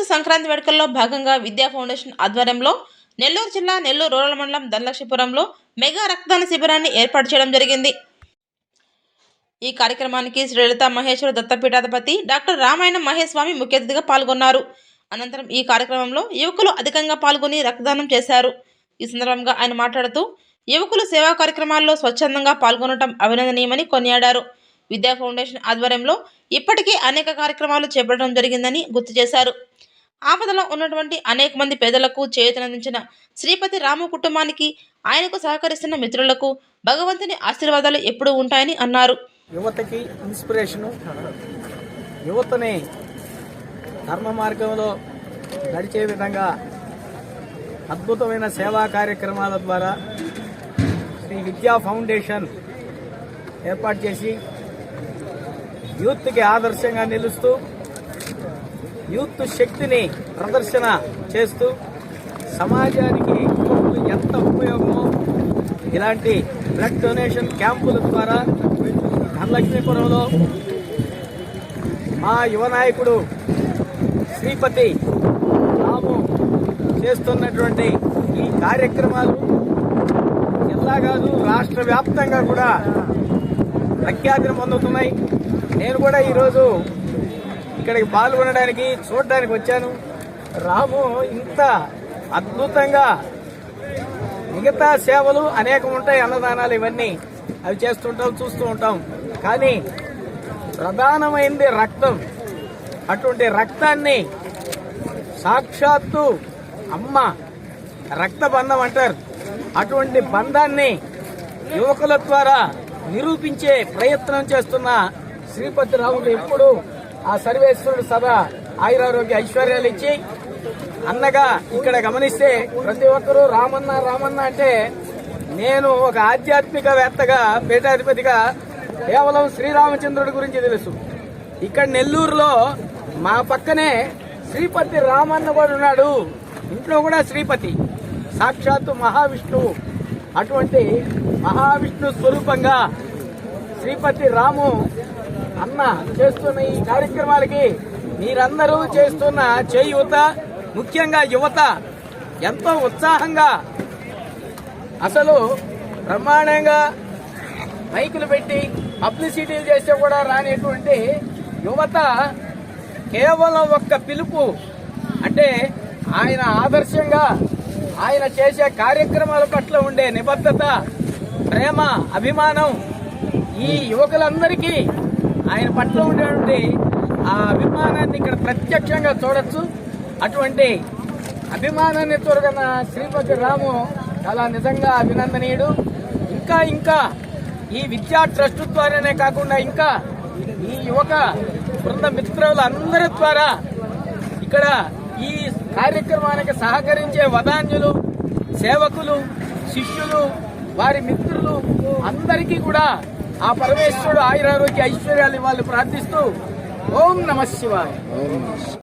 విద్యావస్తు సంక్రాంతి వేడుకల్లో భాగంగా విద్యా ఫౌండేషన్ ఆధ్వర్యంలో నెల్లూరు జిల్లా నెల్లూరు రూరల్ మండలం ధనలక్ష్మీపురంలో మెగా రక్తదాన శిబిరాన్ని ఏర్పాటు చేయడం జరిగింది. ఈ కార్యక్రమానికి శ్రీలత మహేశ్వర దత్తపీఠాధిపతి డాక్టర్ రామాయణ మహేష్ స్వామి ముఖ్య అతిథిగా పాల్గొన్నారు. అనంతరం ఈ కార్యక్రమంలో యువకులు అధికంగా పాల్గొని రక్తదానం చేశారు. ఈ సందర్భంగా ఆయన మాట్లాడుతూ యువకులు సేవా కార్యక్రమాల్లో స్వచ్ఛందంగా పాల్గొనడం అభినందనీయమని కొనియాడారు. విద్యా ఫౌండేషన్ ఆధ్వర్యంలో ఇప్పటికే అనేక కార్యక్రమాలు చేపట్టడం జరిగిందని గుర్తు చేశారు. ఆపదలో ఉన్నటువంటి అనేక మంది పేదలకు చేయూతనందించిన శ్రీపతి రాము కుటుంబానికి ఆయనకు సహకరిస్తున్న మిత్రులకు భగవంతుని ఆశీర్వాదాలు ఎప్పుడూ ఉంటాయని అన్నారు. యువతకి ఇన్స్పిరేషను యువతని ధర్మ మార్గంలో నడిచే విధంగా అద్భుతమైన సేవా కార్యక్రమాల ద్వారా శ్రీ విద్యా ఫౌండేషన్ ఏర్పాటు చేసి యూత్కి ఆదర్శంగా నిలుస్తూ యూత్ శక్తిని ప్రదర్శన చేస్తూ సమాజానికి ఎంత ఉపయోగమో ఇలాంటి బ్లడ్ డొనేషన్ క్యాంపుల ద్వారా ధనలక్ష్మీపురంలో మా యువ నాయకుడు శ్రీపతి రాము చేస్తున్నటువంటి ఈ కార్యక్రమాలు జిల్లా కాదు రాష్ట్ర వ్యాప్తంగా కూడా ప్రఖ్యాతిని పొందుతున్నాయి. నేను కూడా ఈరోజు ఇక్కడికి పాల్గొనడానికి చూడడానికి వచ్చాను. రాము ఇంత అద్భుతంగా మిగతా సేవలు అనేకం ఉంటాయి అన్నదానాలు ఇవన్నీ. అవి చేస్తుంటాం చూస్తూ ఉంటాం. కానీ ప్రధానమైనది రక్తం. అటువంటి రక్తాన్ని సాక్షాత్తు అమ్మ రక్త బంధం అంటారు. అటువంటి బంధాన్ని యువకుల ద్వారా నిరూపించే ప్రయత్నం చేస్తున్న శ్రీపతి రాముడు ఎప్పుడు ఆ సర్వేశ్వరుడు సభ ఆయురారోగ్య ఐశ్వర్యాలు ఇచ్చి అన్నగా ఇక్కడ గమనిస్తే ప్రతి ఒక్కరూ రామన్న రామన్న అంటే నేను ఒక ఆధ్యాత్మికవేత్తగా పీఠాధిపతిగా కేవలం శ్రీరామచంద్రుడి గురించి తెలుసు. ఇక్కడ నెల్లూరులో మా పక్కనే శ్రీపతి రామన్న కూడా ఉన్నాడు. ఇంట్లో కూడా శ్రీపతి. సాక్షాత్తు మహావిష్ణువు. అటువంటి మహావిష్ణు స్వరూపంగా శ్రీపతి రాము అన్న చేస్తున్న ఈ కార్యక్రమాలకి మీరందరూ చేస్తున్న చేయూత ముఖ్యంగా యువత ఎంతో ఉత్సాహంగా అసలు బ్రహ్మాండంగా మైకులు పెట్టి పబ్లిసిటీలు చేస్తే కూడా రానిటువంటి యువత కేవలం ఒక్క పిలుపు అంటే ఆయన ఆదర్శంగా ఆయన చేసే కార్యక్రమాల పట్ల ఉండే నిబద్ధత ప్రేమ అభిమానం ఈ యువకులందరికీ ఆయన పట్ల ఉండేటువంటి ఆ అభిమానాన్ని ఇక్కడ ప్రత్యక్షంగా చూడొచ్చు. అటువంటి అభిమానాన్ని తొరగన శ్రీపతి రాము చాలా నిజంగా అభినందనీయుడు. ఇంకా ఇంకా ఈ విద్యా ట్రస్ట్ ద్వారానే కాకుండా ఇంకా ఈ యువక బృంద మిత్రుల అందరి ద్వారా ఇక్కడ ఈ కార్యక్రమానికి సహకరించే వదాన్యులు సేవకులు శిష్యులు వారి మిత్రులు అందరికీ కూడా ఆ పరమేశ్వరుడు ఆయురారోగ్య ఐశ్వర్యాలు ఇవ్వాలని ప్రార్థిస్తూ ఓం నమ శివాయ.